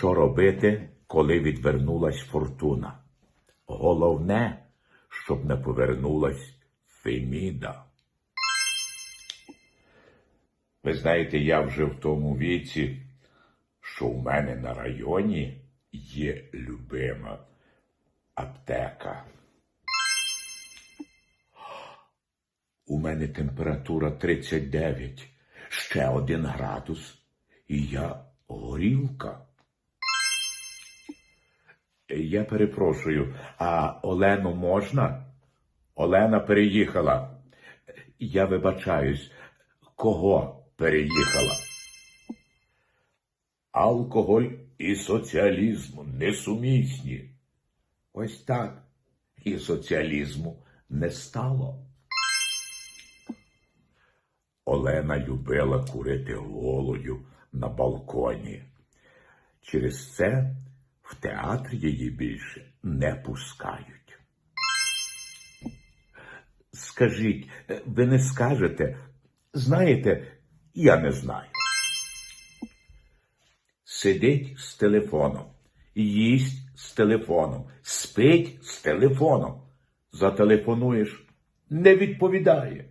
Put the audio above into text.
Що робити, коли відвернулась фортуна? Головне, щоб не повернулась Феміда. Ви знаєте, я вже в тому віці, що у мене на районі є любима аптека. У мене температура 39, ще один градус, і я горілка. Я перепрошую, а Олену можна? Олена переїхала. Я вибачаюсь, кого переїхала? Алкоголь і соціалізм несумісні. Ось так. І соціалізму не стало. Олена любила курити голою на балконі. Через це в театр її більше не пускають. Скажіть, е, ви не скажете, знаєте, я не знаю. Сидить з телефоном, їсть з телефоном, спить з телефоном. Зателефонуєш, не відповідає.